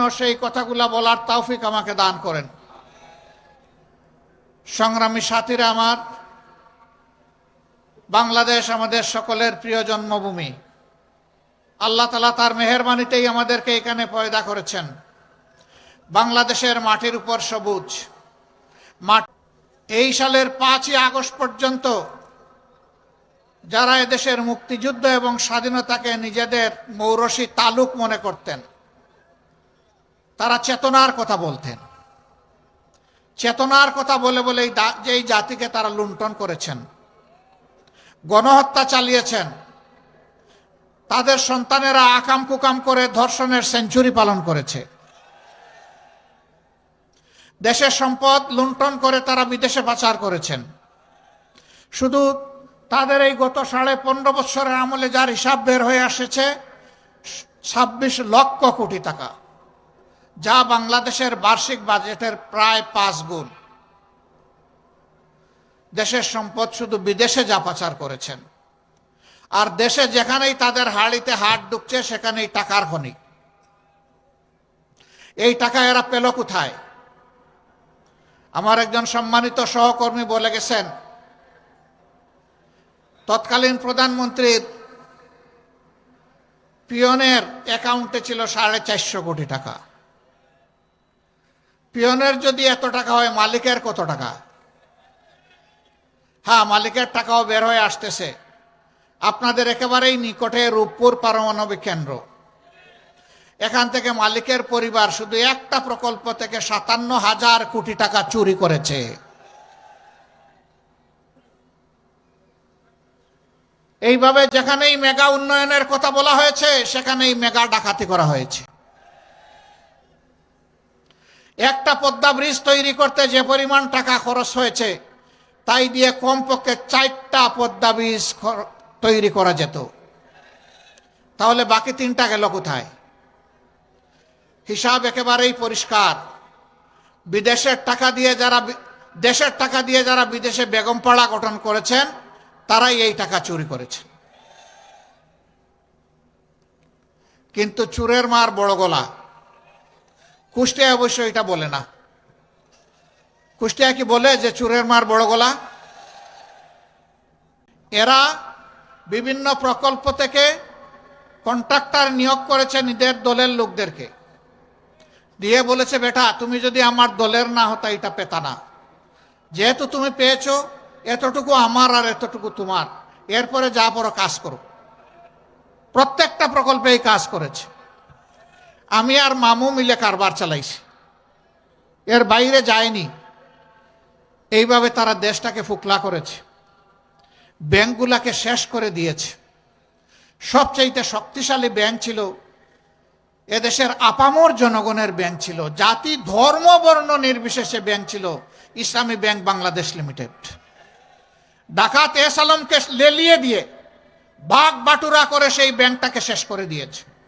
যেন সেই কথাগুলা বলার তৌফিক আমাকে দান করেন। সংগ্রামী সাথীরা আমার, বাংলাদেশ আমাদের সকলের প্রিয় জন্মভূমি। আল্লাহ তালা তার মেহরবানিতেই আমাদেরকে এখানে পয়দা করেছেন। বাংলাদেশের মাটির উপর সবুজ। এই সালের পাঁচই আগস্ট পর্যন্ত যারা এদেশের মুক্তিযুদ্ধ এবং স্বাধীনতাকে নিজেদের মৌরসী তালুক মনে করতেন তারা চেতনার কথা বলতেন। চেতনার কথা বলে বলে এই জাতিকে তারা লুণ্ঠন করেছেন, গণহত্যা চালিয়েছেন, তাদের সন্তানেরা আকাম কুকাম করে ধর্ষণের সেঞ্চুরি পালন করেছে। দেশের সম্পদ লুণ্ঠন করে তারা বিদেশে পাচার করেছেন। শুধু তাদের এই গত সাড়ে পনেরো বছরের আমলে যার হিসাব বের হয়ে আসেছে ছাব্বিশ লক্ষ কোটি টাকা। যা বাংলাদেশের বার্ষিক বাজেটের প্রায় পাঁচ গুণ। দেশের সম্পদ শুধু বিদেশে যা পাচার করেছেন। আর দেশে যেখানেই তাদের হাড়িতে হাট ঢুকছে, সেখানেই টাকার খনি। এই টাকা এরা পেল কোথায়? আমার একজন সম্মানিত সহকর্মী বলে গেছেন, তৎকালীন প্রধানমন্ত্রীর পিয়নের অ্যাকাউন্টে ছিল সাড়ে চারশো কোটি টাকা। পিয়নের যদি এত টাকা হয়, মালিকের কত টাকা? হ্যাঁ মালিকের টাকাও বের হয়ে আসতেছে। আপনাদের একেবারেই নিকটে রূপপুর পারমাণবিক কেন্দ্র। এখান থেকে মালিকের পরিবার শুধু একটা প্রকল্প থেকে সাতান্ন হাজার কোটি টাকা চুরি করেছে। এইভাবে যেখানেই মেগা উন্নয়নের কথা বলা হয়েছে, সেখানেই মেগা ডাকাতি করা হয়েছে। একটা পদ্মা ব্রিজ তৈরি করতে যে পরিমাণ টাকা খরচ হয়েছে, তাই দিয়ে কমপক্ষে চারটা পদ্মা ব্রিজ তৈরি করা যেত। তাহলে বাকি তিনটা গেল কোথায়? হিসাব একেবারেই পরিষ্কার। বিদেশের টাকা দিয়ে যারা দেশের টাকা দিয়ে যারা বিদেশে বেগমপাড়া গঠন করেছেন, তারাই এই টাকা চুরি করেছে কিন্তু চুরের মার বড় গলা। কুষ্টিয়া অবশ্য এটা বলে না। কুষ্টিয়া কি বলে যে চুরের মার বড় গলা? এরা বিভিন্ন প্রকল্প থেকে কন্ট্রাক্টর নিয়োগ করেছে নিজের দলের লোকদেরকে। দিয়ে বলেছে, বেটা, তুমি যদি আমার দলের না হতা, এটা পেতা না। যেহেতু তুমি পেয়েছ, এতটুকু আমার আর এতটুকু তোমার। এরপরে যা পড়ো কাজ করো। প্রত্যেকটা প্রকল্পে এই কাজ করেছে। আমি আর মামু মিলে কারবার চালাইছি। এর বাইরে যায়নি। এইভাবে তারা দেশটাকে ফুকলা করেছে। ব্যাংকগুলাকে শেষ করে দিয়েছে। সবচাইতে শক্তিশালী ব্যাংক ছিল এদেশের আপামর জনগণের ব্যাংক ছিল। জাতি, ধর্ম, বর্ণ নির্বিশেষে ব্যাংক ছিল ইসলামী ব্যাংক বাংলাদেশ লিমিটেড। ডাকাত এস আলমকে লেলিয়ে দিয়ে ভাগ বাটুরা করে সেই ব্যাংকটাকে শেষ করে দিয়েছে।